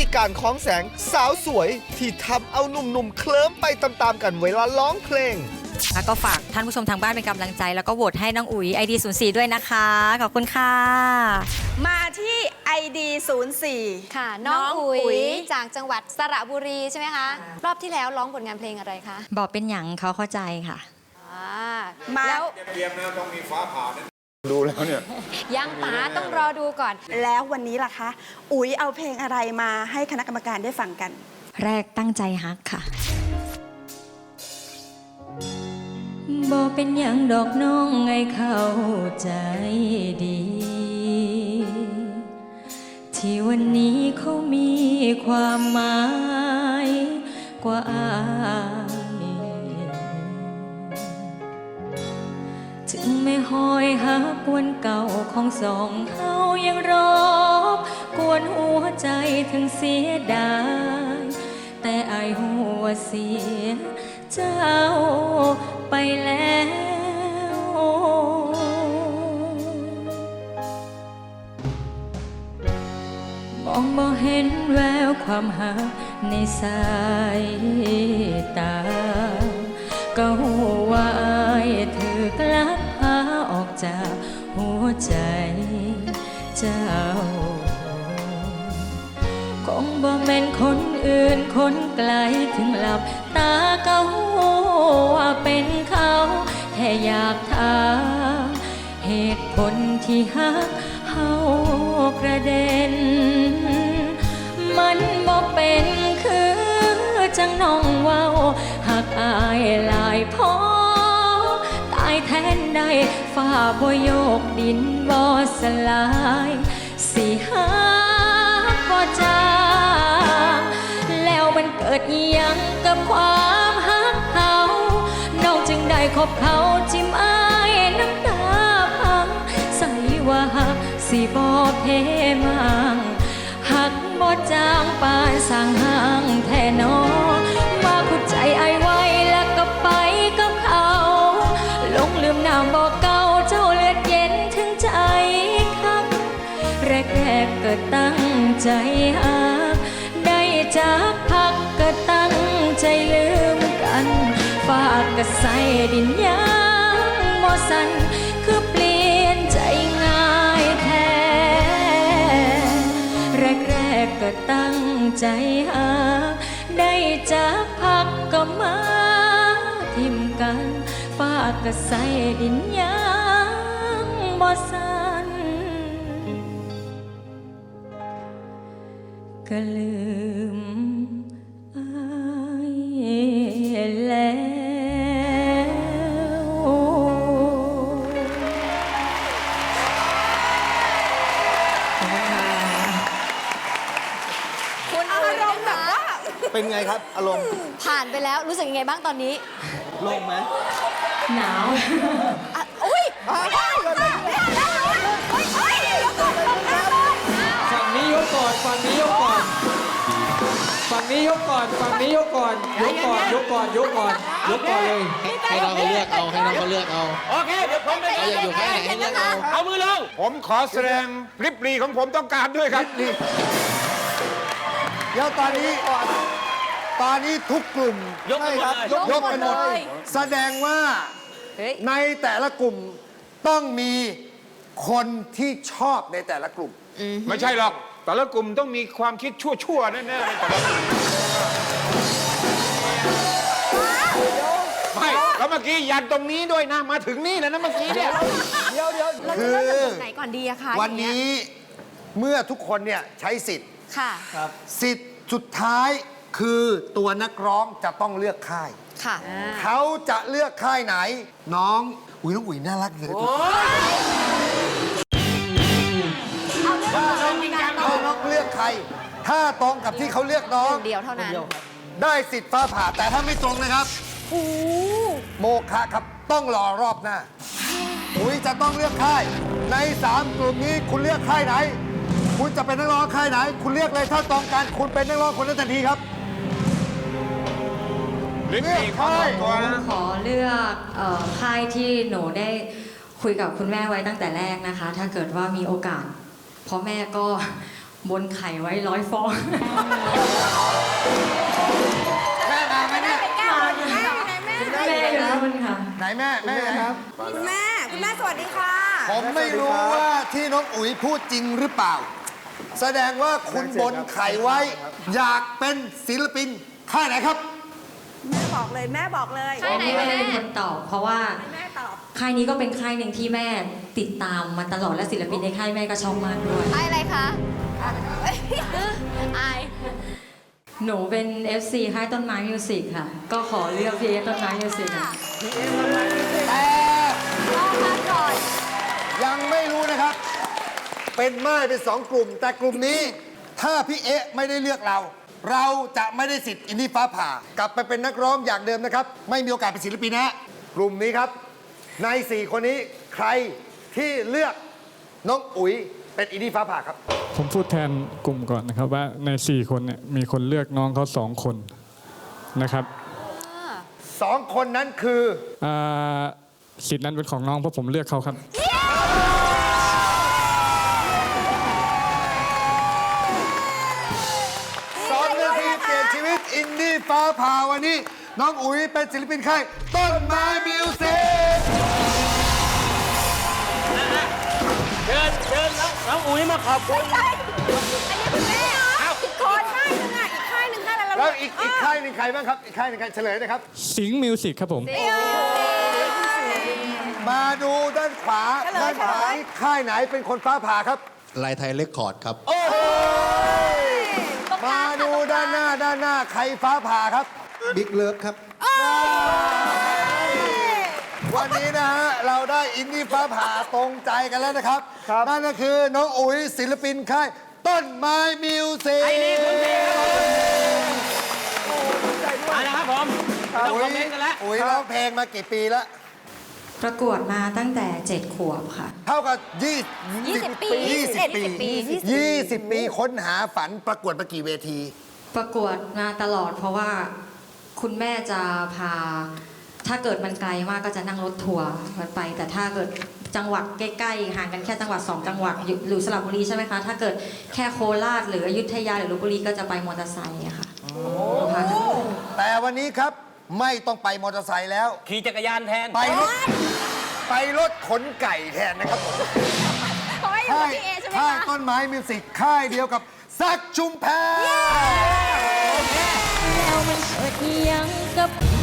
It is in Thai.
ติการของแสงสาวสวย ที่ทำเอาหนุ่มๆ เคลิ้มไปตามๆกันเวลาร้องเพลงแล้วก็ฝากท่านผู้ชมทางบ้านเป็นกำลังใจ แล้วก็โหวตให้น้องอุ๋ย ID 0 4ด้วยนะคะ ขอบคุณค่ะ มาที่ ID 04 ค่ะ น้องน้องอุ๋อุ๋ยยจากจังหวัดสระบุรีใช่ไหมคะ รอบที่แล้วร้องผลงานเพลงอะไรคะบอกเป็นหยังเขาเข้าใจค่ะ อ่ามา แล้ว ดูแล้วเนี่ย ยังป๋าต้องรอดูก่อน แล้ววันนี้ล่ะคะ อุ๋ยเอาเพลงอะไรมาให้คณะกรรมการได้ฟังกัน แรกตั้งใจฮักค่ะบอกเป็นหยังดอกน้องไงเข้าใจดี ที่วันนี้เขามีความหมายกว่าอา หอยหักวนเก่าของสองเขายังรอบกวนหัวใจถึงเสียดาย แต่อายหัวเสียเจ้าไปแล้วมองบ่เห็นแววความหักในสายตา ก็หัวว่าอ จากหัวใจเจ้า คงบ่แม่นคนอื่นคนไกลถึงหลับตาก็ว่าเป็นเขา แค่อยากถามเหตุผลที่หักเฮากระเด็น มันบ่เป็นคือจังน้องเว้าหักอายหลายพอายแทนได้ฝ้าบ่โยกดินบ่สลาย สิหาบ่จางแล้วมันเกิดยังกับความหักเขาน้องจึงได้คบเขาจิ้มอายน้ำตาพังใส่ว่าหักสิบ่เพมังหักบ่จางปานสร้างห่างแท่นอมาขุดใจไอไว้ ตั้งใจหักได้จากพักก็ตั้งใจลืมกัน ฝากก็ใส่ดินยังบ่สัน คือเปลี่ยนใจง่ายแท้ แรกๆก็ตั้งใจหาได้จากพักก็มาทิมกัน ฝากก็ใส่ดินยังบ่สัน ก็ลืมอายแล้วคุณอารมณ์แบบว่าเป็นไงครับ อารมณ์ผ่านไปแล้วรู้สึกยังไงบ้างตอนนี้ลงไหมหนาว อะอุ้ย นี้ยกก่อน ฝั่งนี้ยกก่อน ยกก่อน ยกก่อน ยกก่อน ยกก่อนเลย ให้น้องเขาเลือกเอา ให้น้องเขาเลือกเอาโอเค เดี๋ยวผมไปเขาอยากอยู่ข้างไหนให้เลือกเอา เอามือลง ผมขอแสดงพริบรีของผมต้องการด้วยครับนี่เดี๋ยวตอนนี้ ตอนนี้ทุกกลุ่มยกกันหมดเลย ยกยกกันหมดยกหมดเลยแสดงว่าเฮ้ย ในแต่ละกลุ่มต้องมีคนที่ชอบในแต่ละกลุ่ม ไม่ใช่หรอก แต่ละกลุ่มต้องมีความคิดชั่วๆแน่ๆในแต่ละกลุ่มไม่แล้วเมื่อกี้ยันตรงนี้ด้วยนะมาถึงนี่แล้วนะเมื่อกี้เนี่ยเราจะเริ่มจากตรงไหนก่อนดีอะคะวันอย่างเงี้ยนี้เมื่อทุกคนเนี่ยใช้สิทธิ์ค่ะ สิทธิ์สุดท้ายคือตัวนักร้องจะต้องเลือกค่าย ค่ะ เขาจะเลือกค่ายไหน น้อง อุ๋ยน้องอุ๋ยน่ารักเลย เขาน้องเลือกใคร ถ้าตรงกับที่เขาเลือกน้อง เดียวเท่านั้น ได้สิทธิ์ฟ้าผ่าแต่ถ้าไม่ตรงนะครับโมฆะครับต้องรอรอบหน้าอุ๋ยจะต้องเลือกค่าย ในสามกลุ่มนี้คุณเลือกค่ายไหน คุณจะเป็นนักร้องค่ายไหน คุณเลือกเลยถ้าตรงกันคุณเป็นนักร้องคนนั้นทันทีครับลิ้นปีกของตัวนะขอเลือกเอ่อค่ายที่หนูได้คุยกับคุณแม่ไว้ตั้งแต่แรกนะคะ ถ้าเกิดว่ามีโอกาสเพราะแม่ก็ บนไข่ไว้ร้อยฟองแม่มาไหมเนี่ยแม่อยู่นู่นค่ะ ไหนแม่แม่ไหนครับ คุณแม่ คุณแม่สวัสดีค่ะ ผมไม่รู้ว่าที่น้องอุ๋ยพูดจริงหรือเปล่า แสดงว่าคุณบนไข่ไว้ อยากเป็นศิลปินค่ายไหนครับ แม่บอกเลยแม่บอกเลย ค่ายไหน แม่แม่เป็นคนตอบเพราะว่าแม่ตอบค่ายนี้ก็เป็นค่ายหนึ่งที่แม่ติดตามมาตลอดและศิลปินในค่ายแม่ก็ชอบมากด้วย ค่ายอะไรคะ อาย หนูเป็น FC ค่ายต้นไม้มิวสิกค่ะ ก็ขอเลือกพี่เอต้นไม้มิวสิกค่ะแต่รอมาก่อนยังไม่รู้นะครับ เป็นไม้เป็นสองกลุ่ม แต่กลุ่มนี้ถ้าพี่เอ๊ะไม่ได้เลือกเรา เราจะไม่ได้สิทธิ์อินดี้ฟ้าผ่า กลับไปเป็นนักร้องอย่างเดิมนะครับ ไม่มีโอกาสเป็นศิลปินนะฮะกลุ่มนี้ครับ ในสี่คนนี้ใครที่เลือกน้องอุ๋ย เป็นอินดี้ฟ้าผ่าครับ ผมพูดแทนกลุ่มก่อนนะครับว่าใน 4 คนเนี่ยมีคนเลือกน้องเขาสองคนนะครับสองคนนั้นคืออ่าสิทธิ์นั้นเป็นของน้องเพราะผมเลือกเขาครับ สองนาทีเปลี่ยนชีวิตอินดี้ฟ้าผ่าวันนี้ น้องอุ๋ยเป็นศิลปินค่ายต้นไม้มิวสิก เชิญเชิญน้องน้องอุ๋ยมาขอบคุณอันนี้คุณแม่เหรออีกคนค่ายหนึงอะ อีกค่ายหนึงค่ายอะไรแล้วอีกอีกค่ายหนึ่งใครบ้างครับ อีกค่ายหนึ่งใครเฉลยนะครับ สิงห์มิวสิกครับผม มาดูด้านขวาด้านขวานี่ค่ายไหนเป็นคนฟ้าผ่าครับ ลายไทยเลคคอร์ดครับ โอ้โหมาดูด้านหน้าด้านหน้าใครฟ้าผ่าครับ บิ๊กเลิฟครับ วันนี้นะฮะเราได้อินดี้ฟ้าผ่าตรงใจกันแล้วนะครับนั่นก็คือน้องอุ๋ยศิลปินค่ายต้นไม้มิวสิกมาแล้วครับผมไม่ต้องอุ๋คอยมเมนต์กันแล้ว อุ๋ยร้องเพลงมากี่ปีแล้ว ประกวดมาตั้งแต่ 7 ขวบค่ะ เท่ากับ20 20ปี20ปี20ปี20ปีค้นหาฝันประกวดมากี่เวที ประกวดมาตลอดเพราะว่า คุณแม่จะพา ถ้าเกิดมันไกลมากก็จะนั่งรถทัวร์มันไป แต่ถ้าเกิดจังหวัดใกล้ๆห่างกันแค่จังหวัดสองจังหวัดอยู่หรือสระบุรีใช่ไหมคะถ้าเกิดแค่โคราชหรืออยุธยาหรือลบบุรีก็จะไปมอเตอร์ไซค์อะค่ะพากันไปแต่วันนี้ครับไม่ต้องไปมอเตอร์ไซค์แล้ว ขี่จักรยานแทน ไปรถไปรถขนไก่แทนนะครับผมขอให้อยู่ค่ากับยพี่เอใช่ไหมค่ายคะต้นไม้มิวสิกค่ายเดียวกับซักชุมแพแล้วมันเกิดยังกับ